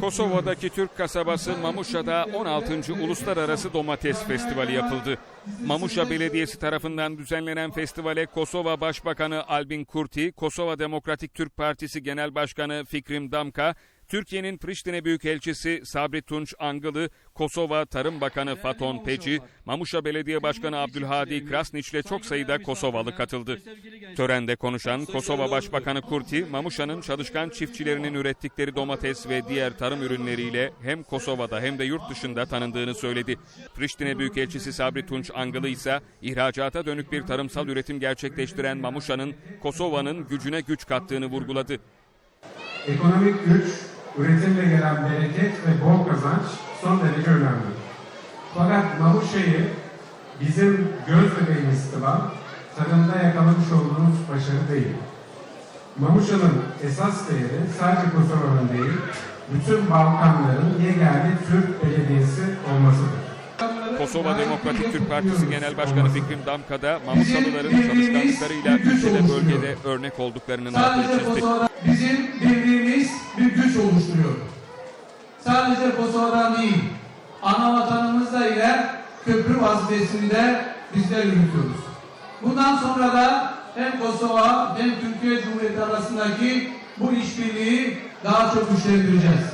Kosova'daki Türk kasabası Mamuşa'da 16. Uluslararası Domates Festivali yapıldı. Mamuşa Belediyesi tarafından düzenlenen festivale Kosova Başbakanı Albin Kurti, Kosova Demokratik Türk Partisi Genel Başkanı Fikrim Damka, Türkiye'nin Priştine Büyükelçisi Sabri Tunç Angılı, Kosova Tarım Bakanı Faton Peci, Mamuşa Belediye Başkanı Abdülhadi Krasniç ile çok sayıda Kosovalı katıldı. Törende konuşan Kosova Başbakanı Kurti, Mamuşa'nın çalışkan çiftçilerinin ürettikleri domates ve diğer tarım ürünleriyle hem Kosova'da hem de yurt dışında tanındığını söyledi. Priştine Büyükelçisi Sabri Tunç Angılı ise ihracata dönük bir tarımsal üretim gerçekleştiren Mamuşa'nın Kosova'nın gücüne güç kattığını vurguladı. Ekonomik güç, üretimle gelen bereket ve bol kazanç son derece önemli. Fakat Mamuşa'yı bizim göz bebeğimiz kılan tarımda yakalamış olduğumuz başarı değil. Mamuşa'nın esas değeri sadece Kosova'nın değil, bütün Balkanların yegane Türk belediyesi olmasıdır. Kosova Demokratik Türk Partisi Genel Başkanı Fikrim Damka da Mamuşalıların çalışkanlıklarıyla ülkede bölgede örnek olduklarının altını çizdi. Bizim birliğimiz. Sadece Kosova'dan değil, ana vatanımızla ile köprü vazifesinde bizler yürütüyoruz. Bundan sonra da hem Kosova hem Türkiye Cumhuriyeti arasındaki bu işbirliği daha çok güçlendireceğiz.